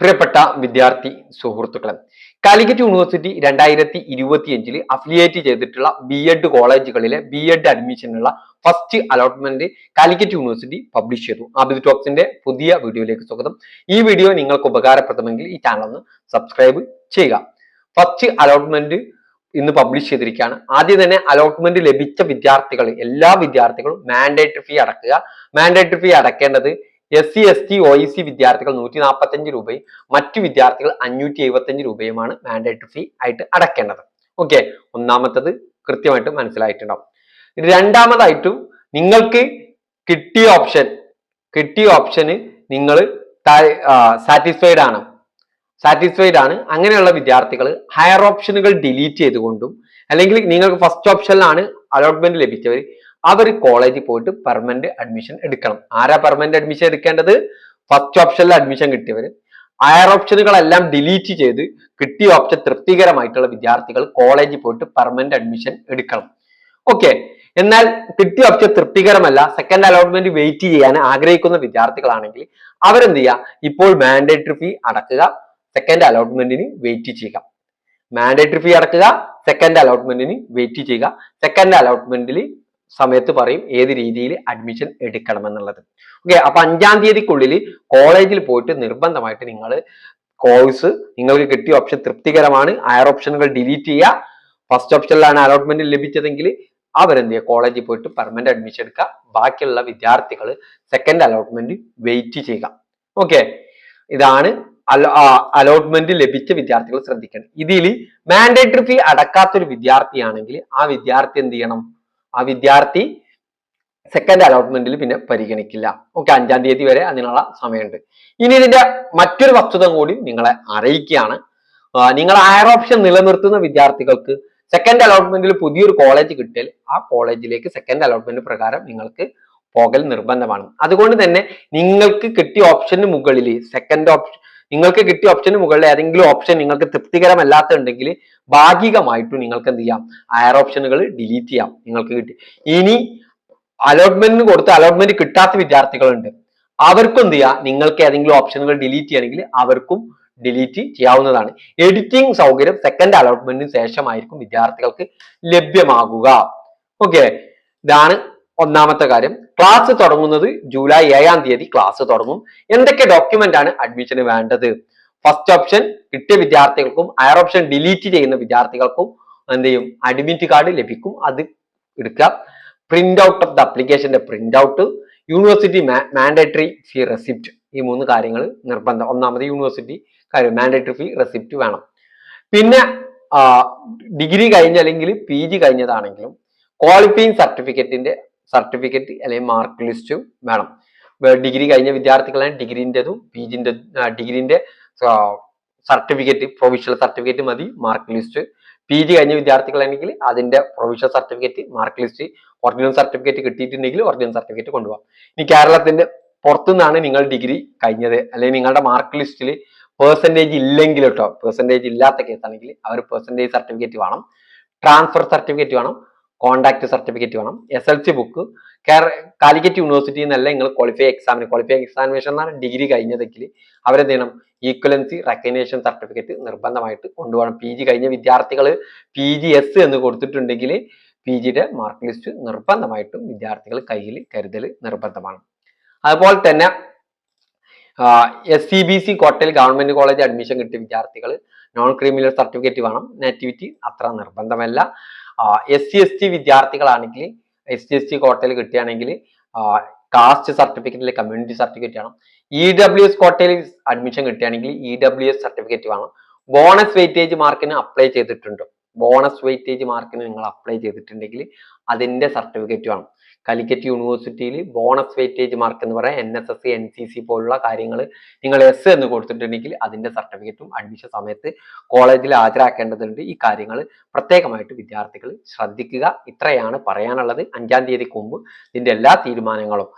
പ്രിയപ്പെട്ട വിദ്യാർത്ഥി സുഹൃത്തുക്കളെ കാലിക്കറ്റ് യൂണിവേഴ്സിറ്റി രണ്ടായിരത്തി ഇരുപത്തിയഞ്ചിൽ അഫിലിയേറ്റ് ചെയ്തിട്ടുള്ള ബി എഡ് കോളേജുകളിലെ B Ed അഡ്മിഷനുള്ള first allotment Calicut university publish ചെയ്തു. ആബിദ് ടോക്സിന്റെ പുതിയ വീഡിയോയിലേക്ക് സ്വാഗതം. ഈ വീഡിയോ നിങ്ങൾക്ക് ഉപകാരപ്രദമെങ്കിൽ ഈ ചാനൽ ഒന്ന് സബ്സ്ക്രൈബ് ചെയ്യുക. ഫസ്റ്റ് അലോട്ട്മെന്റ് ഇന്ന് പബ്ലിഷ് ചെയ്തിരിക്കുകയാണ്. ആദ്യം തന്നെ അലോട്ട്മെന്റ് ലഭിച്ച വിദ്യാർത്ഥികൾ എല്ലാ വിദ്യാർത്ഥികളും മാൻഡേറ്ററി ഫീ അടക്കുക. Mandatory fee അടക്കേണ്ടത് S C S T O E C വിദ്യാർത്ഥികൾ നൂറ്റി നാൽപ്പത്തഞ്ച് രൂപയും മറ്റു വിദ്യാർത്ഥികൾ അഞ്ഞൂറ്റി എഴുപത്തഞ്ച് രൂപയുമാണ് മാൻഡേറ്ററി ഫീ ആയിട്ട് അടക്കേണ്ടത്. ഓക്കെ ഒന്നാമത്തത് കൃത്യമായിട്ട് മനസ്സിലായിട്ടുണ്ടാവും. രണ്ടാമതായിട്ടും നിങ്ങൾക്ക് കിട്ടിയ ഓപ്ഷൻ കിട്ടിയ ഓപ്ഷന് നിങ്ങൾ സാറ്റിസ്ഫൈഡ് ആണ്. സാറ്റിസ്ഫൈഡ് ആണ്. അങ്ങനെയുള്ള വിദ്യാർത്ഥികൾ ഹയർ ഓപ്ഷനുകൾ ഡിലീറ്റ് ചെയ്തുകൊണ്ടും അല്ലെങ്കിൽ നിങ്ങൾക്ക് ഫസ്റ്റ് ഓപ്ഷനിലാണ് അലോട്ട്മെന്റ് ലഭിച്ചവർ അവർ കോളേജിൽ പോയിട്ട് പെർമനന്റ് അഡ്മിഷൻ എടുക്കണം. ആരാ പെർമനന്റ് അഡ്മിഷൻ എടുക്കേണ്ടത്? ഫസ്റ്റ് ഓപ്ഷനിൽ അഡ്മിഷൻ കിട്ടിയവർ. ഹയർ ഓപ്ഷനുകളെല്ലാം ഡിലീറ്റ് ചെയ്ത് കിട്ടിയ ഓപ്ഷൻ തൃപ്തികരമായിട്ടുള്ള വിദ്യാർത്ഥികൾ കോളേജിൽ പോയിട്ട് പെർമനന്റ് അഡ്മിഷൻ എടുക്കണം. ഓക്കെ എന്നാൽ കിട്ടിയ ഓപ്ഷൻ തൃപ്തികരമല്ല. സെക്കൻഡ് അലോട്ട്മെന്റ് വെയിറ്റ് ചെയ്യാൻ ആഗ്രഹിക്കുന്ന വിദ്യാർത്ഥികളാണെങ്കിൽ അവരെന്ത് ചെയ്യുക ഇപ്പോൾ മാൻഡേറ്ററി ഫീ അടക്കുക. സെക്കൻഡ് അലോട്ട്മെന്റിന് വെയിറ്റ് ചെയ്യുക. മാൻഡേറ്ററി ഫീ അടക്കുക. സെക്കൻഡ് അലോട്ട്മെന്റിന് വെയിറ്റ് ചെയ്യുക. സെക്കൻഡ് അലോട്ട്മെന്റിൽ സമയത്ത് പറയും ഏത് രീതിയിൽ അഡ്മിഷൻ എടുക്കണമെന്നുള്ളത്. ഓക്കെ അപ്പൊ അഞ്ചാം തീയതിക്കുള്ളിൽ കോളേജിൽ പോയിട്ട് നിർബന്ധമായിട്ട് നിങ്ങൾ കോഴ്സ് നിങ്ങൾക്ക് കിട്ടിയ ഓപ്ഷൻ തൃപ്തികരമാണ്. ഹയർ ഓപ്ഷനുകൾ ഡിലീറ്റ് ചെയ്യുക. ഫസ്റ്റ് ഓപ്ഷനിലാണ് അലോട്ട്മെന്റ് ലഭിച്ചതെങ്കിൽ അവരെന്ത് ചെയ്യുക? കോളേജിൽ പോയിട്ട് പെർമനന്റ് അഡ്മിഷൻ എടുക്കുക. ബാക്കിയുള്ള വിദ്യാർത്ഥികൾ സെക്കൻഡ് അലോട്ട്മെന്റ് വെയിറ്റ് ചെയ്യുക. ഓക്കെ ഇതാണ് അലോട്ട്മെന്റ് ലഭിച്ച വിദ്യാർത്ഥികൾ ശ്രദ്ധിക്കണം ഇതിൽ മാൻഡേറ്ററി ഫീ അടക്കാത്തൊരു വിദ്യാർത്ഥിയാണെങ്കിൽ ആ വിദ്യാർത്ഥി എന്ത് ചെയ്യണം? ആ വിദ്യാർത്ഥി സെക്കൻഡ് അലോട്ട്മെന്റിൽ പിന്നെ പരിഗണിക്കില്ല. ഓക്കെ അഞ്ചാം തീയതി വരെ അതിനുള്ള സമയമുണ്ട്. ഇനി ഇതിന്റെ മറ്റൊരു വസ്തുത കൂടി നിങ്ങളെ അറിയിക്കുകയാണ്. നിങ്ങൾ ആയർ ഓപ്ഷൻ നിലനിർത്തുന്ന വിദ്യാർത്ഥികൾക്ക് സെക്കൻഡ് അലോട്ട്മെന്റിൽ പുതിയൊരു കോളേജ് കിട്ടിയാൽ ആ കോളേജിലേക്ക് സെക്കൻഡ് അലോട്ട്മെന്റ് പ്രകാരം നിങ്ങൾക്ക് പോകൽ നിർബന്ധമാണ്. അതുകൊണ്ട് തന്നെ നിങ്ങൾക്ക് കിട്ടിയ ഓപ്ഷന് മുകളിൽ സെക്കൻഡ് ഓപ്ഷൻ നിങ്ങൾക്ക് കിട്ടിയ ഓപ്ഷന് മുകളിൽ ഏതെങ്കിലും ഓപ്ഷൻ നിങ്ങൾക്ക് തൃപ്തികരമല്ലാത്തുണ്ടെങ്കിൽ ഭാഗികമായിട്ടും നിങ്ങൾക്ക് എന്ത് ചെയ്യാം? ഹയർ ഓപ്ഷനുകൾ ഡിലീറ്റ് ചെയ്യാം. നിങ്ങൾക്ക് കിട്ടി. ഇനി അലോട്ട്മെന്റിന് കൊടുത്ത് അലോട്ട്മെന്റ് കിട്ടാത്ത വിദ്യാർത്ഥികളുണ്ട്. അവർക്കും എന്ത് ചെയ്യാം? നിങ്ങൾക്ക് ഏതെങ്കിലും ഓപ്ഷനുകൾ ഡിലീറ്റ് ചെയ്യണമെങ്കിൽ അവർക്കും ഡിലീറ്റ് ചെയ്യാവുന്നതാണ്. എഡിറ്റിംഗ് സൗകര്യം സെക്കൻഡ് അലോട്ട്മെന്റിന് ശേഷമായിരിക്കും വിദ്യാർത്ഥികൾക്ക് ലഭ്യമാകുക. ഓക്കെ ഇതാണ് ഒന്നാമത്തെ കാര്യം ക്ലാസ് തുടങ്ങുന്നത് ജൂലൈ ഏഴാം തീയതി ക്ലാസ് തുടങ്ങും. എന്തൊക്കെ ഡോക്യുമെന്റ് ആണ് അഡ്മിഷന് വേണ്ടത്? ഫസ്റ്റ് ഓപ്ഷൻ കിട്ടിയ വിദ്യാർത്ഥികൾക്കും ഹയർ ഓപ്ഷൻ ഡിലീറ്റ് ചെയ്യുന്ന വിദ്യാർത്ഥികൾക്കും എന്ത് ചെയ്യും? അഡ്മിറ്റ് കാർഡ് ലഭിക്കും. അത് എടുക്കുക. Print out of the അപ്ലിക്കേഷന്റെ print out university mandatory fee receipt ഈ മൂന്ന് കാര്യങ്ങൾ നിർബന്ധം. ഒന്നാമത് യൂണിവേഴ്സിറ്റി കാര്യം മാൻഡേറ്ററി ഫീ റെസിപ്റ്റ് വേണം. പിന്നെ ഡിഗ്രി കഴിഞ്ഞ അല്ലെങ്കിൽ പി ജി കഴിഞ്ഞതാണെങ്കിലും ക്വാളിഫയിങ് സർട്ടിഫിക്കറ്റിന്റെ സർട്ടിഫിക്കറ്റ് അല്ലെങ്കിൽ മാർക്ക് ലിസ്റ്റും വേണം. ഡിഗ്രി കഴിഞ്ഞ വിദ്യാർത്ഥികളാണ് ഡിഗ്രീന്റെതും പി ജിന്റെ ഡിഗ്രീന്റെ സർട്ടിഫിക്കറ്റ് പ്രൊവിഷണൽ സർട്ടിഫിക്കറ്റ് മതി മാർക്ക് ലിസ്റ്റ് പി ജി കഴിഞ്ഞ വിദ്യാർത്ഥികളാണെങ്കിൽ അതിന്റെ provisional certificate mark list original certificate കിട്ടിയിട്ടുണ്ടെങ്കിൽ ഒറിജിനൽ സർട്ടിഫിക്കറ്റ് കൊണ്ടുപോകാം. ഇനി കേരളത്തിന്റെ പുറത്തുനിന്നാണ് നിങ്ങൾ ഡിഗ്രി കഴിഞ്ഞത്. അല്ലെങ്കിൽ നിങ്ങളുടെ മാർക്ക് ലിസ്റ്റിൽ പേഴ്സന്റേജ് ഇല്ലെങ്കിൽ കേട്ടോ പേഴ്സന്റേജ് ഇല്ലാത്ത കേസാണെങ്കിൽ അവർ പേഴ്സന്റേജ് സർട്ടിഫിക്കറ്റ് വേണം. ട്രാൻസ്ഫർ സർട്ടിഫിക്കറ്റ് വേണം. കോണ്ടാക്ട് സർട്ടിഫിക്കറ്റ് വേണം. S L C book Calicut യൂണിവേഴ്സിറ്റിയിൽ നിന്നല്ല നിങ്ങൾ ക്വാളിഫൈ എക്സാമിന് ക്വാളിഫൈ എക്സാമിനേഷൻ എന്നാണ് ഡിഗ്രി കഴിഞ്ഞതെങ്കിൽ അവരെന്ത് ചെയ്യണം? ഈക്വലൻസി റെക്കഗ്നേഷൻ സർട്ടിഫിക്കറ്റ് നിർബന്ധമായിട്ട് കൊണ്ടുപോകണം. പി ജി കഴിഞ്ഞ വിദ്യാർത്ഥികൾ പി ജി എസ് എന്ന് കൊടുത്തിട്ടുണ്ടെങ്കിൽ പി ജിയുടെ മാർക്ക് ലിസ്റ്റ് നിർബന്ധമായിട്ടും വിദ്യാർത്ഥികൾ കയ്യിൽ കരുതൽ നിർബന്ധമാണ്. അതുപോലെ തന്നെ എസ് സി ബി സി കോട്ടയിൽ ഗവൺമെന്റ് കോളേജ് അഡ്മിഷൻ കിട്ടിയ വിദ്യാർത്ഥികൾ നോൺ ക്രിമിനൽ സർട്ടിഫിക്കറ്റ് വേണം. നാറ്റിവിറ്റി അത്ര നിർബന്ധമല്ല. എസ് സി എസ് ടി വിദ്യാർത്ഥികളാണെങ്കിൽ എസ് സി എസ് ടി കോട്ടയിൽ കിട്ടുകയാണെങ്കിൽ കാസ്റ്റ് സർട്ടിഫിക്കറ്റിലെ കമ്മ്യൂണിറ്റി സർട്ടിഫിക്കറ്റ് വേണം. ഇ ഡബ്ല്യു എസ് കോട്ടയിൽ അഡ്മിഷൻ കിട്ടുകയാണെങ്കിൽ ഇ ഡബ്ല്യു എസ് സർട്ടിഫിക്കറ്റ് വേണം. ബോണസ് വെയിറ്റേജ് മാർക്കിന് അപ്ലൈ ചെയ്തിട്ടുണ്ട്. ബോണസ് വെയിറ്റേജ് മാർക്കിന് നിങ്ങൾ അപ്ലൈ ചെയ്തിട്ടുണ്ടെങ്കിൽ അതിന്റെ സർട്ടിഫിക്കറ്റ് വേണം. കാലിക്കറ്റ് യൂണിവേഴ്സിറ്റിയിൽ ബോണസ് വെയിറ്റേജ് മാർക്ക് എന്ന് പറയാം N S S C N C C പോലുള്ള കാര്യങ്ങൾ നിങ്ങൾ എസ് എന്ന് കൊടുത്തിട്ടുണ്ടെങ്കിൽ അതിന്റെ സർട്ടിഫിക്കറ്റും അഡ്മിഷൻ സമയത്ത് കോളേജിൽ ഹാജരാക്കേണ്ടതുണ്ട്. ഈ കാര്യങ്ങൾ പ്രത്യേകമായിട്ട് വിദ്യാർത്ഥികൾ ശ്രദ്ധിക്കുക. ഇത്രയാണ് പറയാനുള്ളത്. അഞ്ചാം തീയതിക്ക് മുമ്പ് ഇതിന്റെ എല്ലാ തീരുമാനങ്ങളും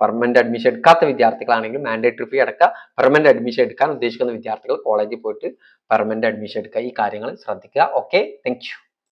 പെർമനന്റ് അഡ്മിഷൻ എടുക്കാത്ത വിദ്യാർത്ഥികളാണെങ്കിൽ മാൻഡേറ്ററി ഫീ അടക്കുക പെർമനന്റ് അഡ്മിഷൻ എടുക്കാൻ ഉദ്ദേശിക്കുന്ന വിദ്യാർത്ഥികൾ കോളേജിൽ പോയിട്ട് പെർമനന്റ് അഡ്മിഷൻ എടുക്കുക. ഈ കാര്യങ്ങൾ ശ്രദ്ധിക്കുക. Okay thank